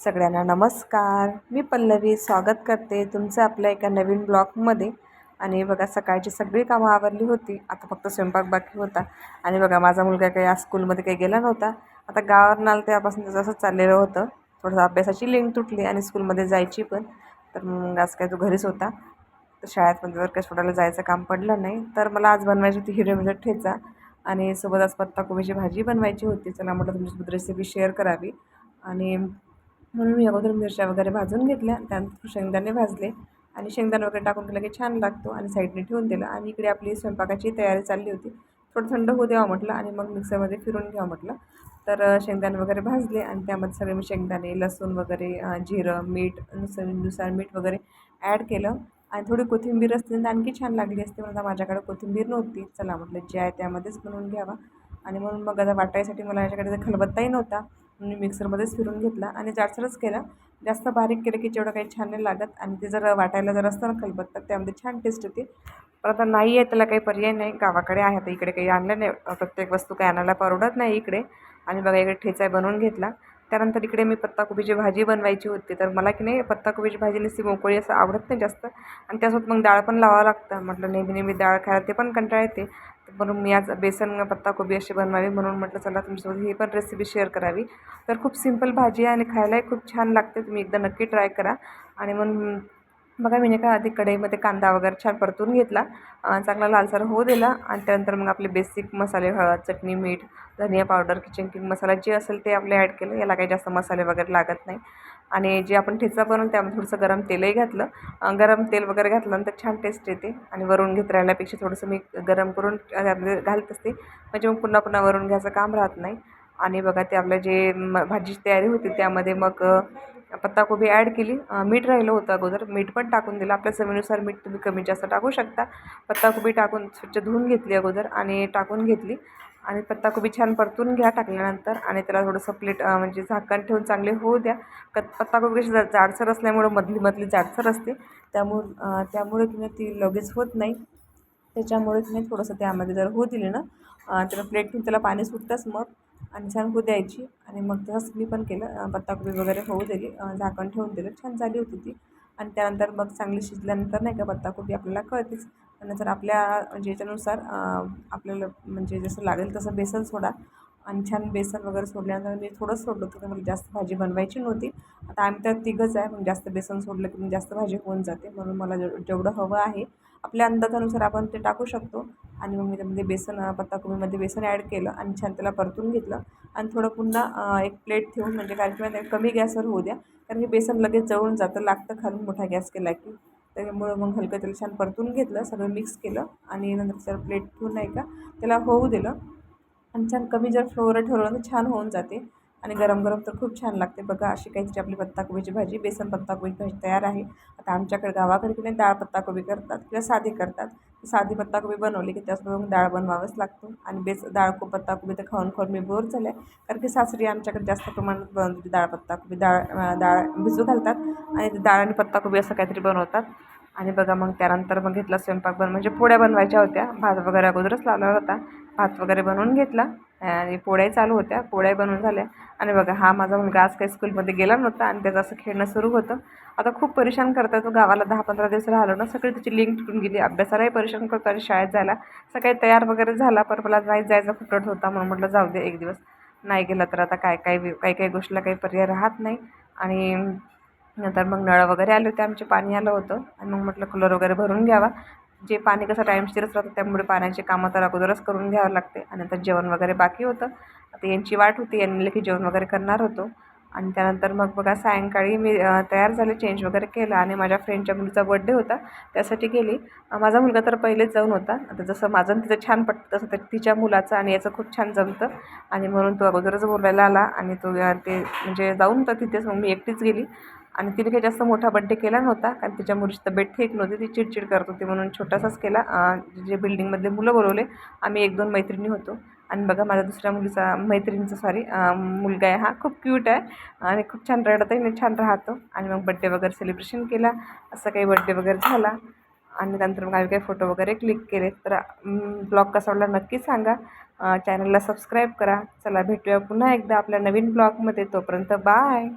सगळ्यांना नमस्कार. मी पल्लवी स्वागत करते तुमचं आपल्या एका नवीन ब्लॉगमध्ये. आणि बघा सकाळची सगळी कामं आवरली होती. आता फक्त स्वयंपाक बाकी होता. आणि बघा माझा मुलगा काही आज स्कूलमध्ये काही गेला नव्हता. आता गावावरून आलं तेव्हापासून त्याचं असंच चाललेलं होतं. थोडंसं अभ्यासाची लिंक तुटली आणि स्कूलमध्ये जायची पण. तर मग आज काय तो घरीच होता. तर शाळेत म्हणजे जर सोडायला जायचं काम पडलं नाही. तर मला आज बनवायची होती हिरवे मिरट ठेचा. आणि सोबत आज पत्ता कोबीची भाजी बनवायची होती. चला म्हटलं तुमच्यासोबत रेसिपी शेअर करावी. आणि म्हणून मी अगोदर मिरच्या वगैरे भाजून घेतल्या त्यानंतर शेंगदाणे भाजले आणि शेंगदाणे वगैरे टाकून केलं की छान लागतो आणि साईडने ठेवून दिलं. आणि इकडे आपली स्वयंपाकाची तयारी चालली होती. थोडं थंड होऊ द्यावं म्हटलं आणि मग मिक्सरमध्ये फिरून घ्यावं म्हटलं. तर शेंगदाणे वगैरे भाजले आणि त्यामध्ये सगळे मी शेंगदाणे लसूण वगैरे जिरं मीठनुसार मीठ वगैरे ॲड केलं. आणि थोडी कोथिंबीर असते तर आणखी छान लागली असते म्हणता माझ्याकडे कोथिंबीर नव्हती. चला म्हटलं जे आहे त्यामध्येच बनवून घ्यावा. आणि म्हणून मग आता वाटायसाठी मला याच्याकडे खलबत्ताही नव्हता. मी मिक्सरमध्येच फिरून घेतला आणि जाडसरच केला. जास्त बारीक केलं की जेवढं काही छान नाही लागत आणि ते जर वाटायला जर असतं ना खलबत्ता त्यामध्ये छान टेस्ट येते. पण आता नाही आहे त्याला काही पर्याय नाही. गावाकडे आहे आता इकडे काही आणलं नाही. प्रत्येक वस्तू काही आणायला परवडत नाही इकडे. आणि बघा इकडे ठेचा बनवून घेतला. त्यानंतर इकडे मी पत्ताकोबीची भाजी बनवायची होती. तर मला की नाही पत्ताकोबीची भाजी नुसती मोकळी असं आवडत नाही जास्त. आणि त्यासोबत मग डाळ पण लावावं लागतं. म्हटलं नेहमी नेहमी डाळ खायला ते पण कंटाळा येते. म्हणून मी आज बेसन पत्ताकोबी अशी बनवावी म्हणून म्हटलं चला तुमच्यासोबत ही पण रेसिपी शेअर करावी. तर खूप सिंपल भाजी आहे आणि खायलाही खूप छान लागते. तुम्ही एकदा नक्की ट्राय करा. आणि म्हणून बघा मी नाही का आधी कढईमध्ये कांदा वगैरे छान परतून घेतला. चांगला लालसर होऊ दिला. आणि त्यानंतर मग आपले बेसिक मसाले हळद चटणी मीठ धनिया पावडर किचन किंग मसाला जे असेल ते आपले ॲड केलं. याला काही जास्त मसाले वगैरे लागत नाही. आणि जे आपण ठेचा बनवून त्यामध्ये थोडंसं गरम तेलही घातलं. गरम तेल वगैरे घातल्यानंतर छान टेस्ट येते आणि वरून घेत राहिल्यापेक्षा थोडंसं मी गरम करून त्यामध्ये घालत असते. म्हणजे मग पुन्हा पुन्हा वरून घ्यायचं काम राहत नाही. आणि बघा ते आपलं जे म भाजीची तयारी होती त्यामध्ये मग पत्ताकोबी ॲड केली. मीठ राहिलं होतं अगोदर. मीठ पण टाकून दिलं. आपल्या चवीनुसार मीठ तुम्ही कमी जास्त टाकू शकता. पत्ताकोबी टाकून स्वच्छ धुवून घेतली अगोदर आणि टाकून घेतली. आणि पत्ताकोबी छान परतून घ्या टाकल्यानंतर आणि त्याला थोडंसं प्लेट म्हणजे झाकण ठेवून चांगले होऊ द्या. क पत्ताकोबी कशी जाडसर असल्यामुळं मधली मधली जाडसर असते. त्यामुळं त्यामुळे तुम्ही ती लगेच होत नाही. त्याच्यामुळे तुम्ही थोडंसं त्यामध्ये जर होऊ दिले ना त्याला प्लेट ठेवून त्याला पाणी सुटतंच मग. आणि छान होऊ द्यायची. आणि मग तसंच मी पण केलं. पत्ताकोबी वगैरे होऊ दिली. झाकण ठेवून दिलं. छान झाली होती ती. आणि त्यानंतर मग चांगली शिजल्यानंतर नाही का पत्ताकोबी आपल्याला कळतेच. नंतर आपल्या म्हणजे याच्यानुसार आपल्याला म्हणजे जसं लागेल तसं बेसन सोडा. आणि छान बेसन वगैरे सोडल्यानंतर मी थोडंच सोडलं होतं मला जास्त भाजी बनवायची नव्हती. आता आम्ही तर तिघंच आहे मग जास्त बेसन सोडलं की मग जास्त भाजी होऊन जाते म्हणून मला जेवढं हवं आहे आपल्या अंदाजानुसार आपण ते टाकू शकतो. आणि मग मी त्यामध्ये बेसन पत्ताकोबीमध्ये बेसन ॲड केलं आणि छान त्याला परतून घेतलं. आणि थोडं पुन्हा एक प्लेट ठेवून म्हणजे कारण की कमी गॅसवर होऊ द्या कारण की बेसन लगेच जळून जातं लागतं खालून मोठा गॅस केला की. त्याच्यामुळं मग हलकं त्याला छान परतून घेतलं सगळं मिक्स केलं आणि नंतर त्याच्यावर प्लेट ठेवून नाही का त्याला होऊ दिलं. आणि छान कमी जर फ्लोवर ठेवलं तर छान होऊन जाते. आणि गरम गरम तर खूप छान लागते. बघा अशी काहीतरी आपली पत्ताकोबीची भाजी बेसन पत्ताकोबीची भाजी तयार आहे. आता आमच्याकडे गावाकडे की नाही डाळ पत्ताकोबी करतात किंवा साधी करतात. साधी पत्ताकोबी बनवली की त्याचबरोबर डाळ बनवावंच लागतो. आणि बेस डाळ को पत्ताकोबी तर खाऊन खाऊन मी बोर झाले. कारण की सासरी आमच्याकडे जास्त प्रमाणात बनवते डाळ पत्ताकोबी डाळ डाळ भिजू घालतात. आणि डाळ आणि पत्ताकोबी असं काहीतरी बनवतात. आणि बघा मग त्यानंतर मग घेतला स्वयंपाक बन म्हणजे पोळ्या बनवायच्या होत्या. भात वगैरे अगोदरच लावला होता. भात वगैरे बनवून घेतला. आणि पोळ्याही चालू होत्या. पोळ्याही बनवून झाल्या. आणि बघा हा माझा मुलगा आज काही स्कूलमध्ये गेला नव्हता आणि त्याचं असं खेळणं सुरू होतं. आता खूप परेशान करता तो. गावाला दहा पंधरा दिवस राहिलो ना सगळी त्याची लिंक तुटून गेली. अभ्यासालाही परेशान करतो आणि शाळेत जायला. सकाळी तयार वगैरे झाला पण मला नाही जायचा फुटत होता म्हणून म्हटलं जाऊ दे एक दिवस. नाही गेला तर आता काय काय काही काही गोष्टीला काही पर्याय राहत नाही. आणि नंतर मग नळ वगैरे आले होते आमचे पाणी आलं होतं. आणि मग म्हटलं कूलर वगैरे भरून घ्यावा. जे पाणी कसं टाईमशीरच राहतं त्यामुळे पाण्याचे कामं तर अगोदरच करून घ्यावं लागते. आणि नंतर जेवण वगैरे बाकी होतं. आता यांची वाट होती यांनी की जेवण वगैरे करणार होतो. आणि त्यानंतर मग बघा सायंकाळी मी तयार झाले चेंज वगैरे केलं. आणि माझ्या फ्रेंडच्या मुलीचा बड्डे होता त्यासाठी गेली. माझा मुलगा तर पहिलेच जाऊन होता. आता जसं माझं तिचं छान पटतं तसं तर तिच्या मुलाचं आणि याचं खूप छान जमतं. आणि म्हणून तो अगोदरच बोलायला आला. आणि तो ते म्हणजे जाऊन होता तिथेच. मग मी एकटीच गेली. आणि तिने काही जास्त मोठा बड्डे केला नव्हता कारण तिच्या मुलीची तब्येत ठीक नव्हती ती चिडचिड करत होती म्हणून छोटासाच केला. जे बिल्डिंगमधले मुलं बोलवले आम्ही एक दोन मैत्रिणी होतो. आणि बघा माझ्या दुसऱ्या मुलीचा मैत्रिणीचा सॉरी मुलगा आहे हा खूप क्यूट आहे. आणि खूप छान रडतही आणि छान राहतो. आणि मग बड्डे वगैरे सेलिब्रेशन केला. असं काही बड्डे वगैरे झाला. आणि नंतर मग आम्ही काही फोटो वगैरे क्लिक केले. तर ब्लॉग कसा वाटला नक्की सांगा. चॅनलला सबस्क्राईब करा. चला भेटूया पुन्हा एकदा आपल्या नवीन ब्लॉगमध्ये तोपर्यंत बाय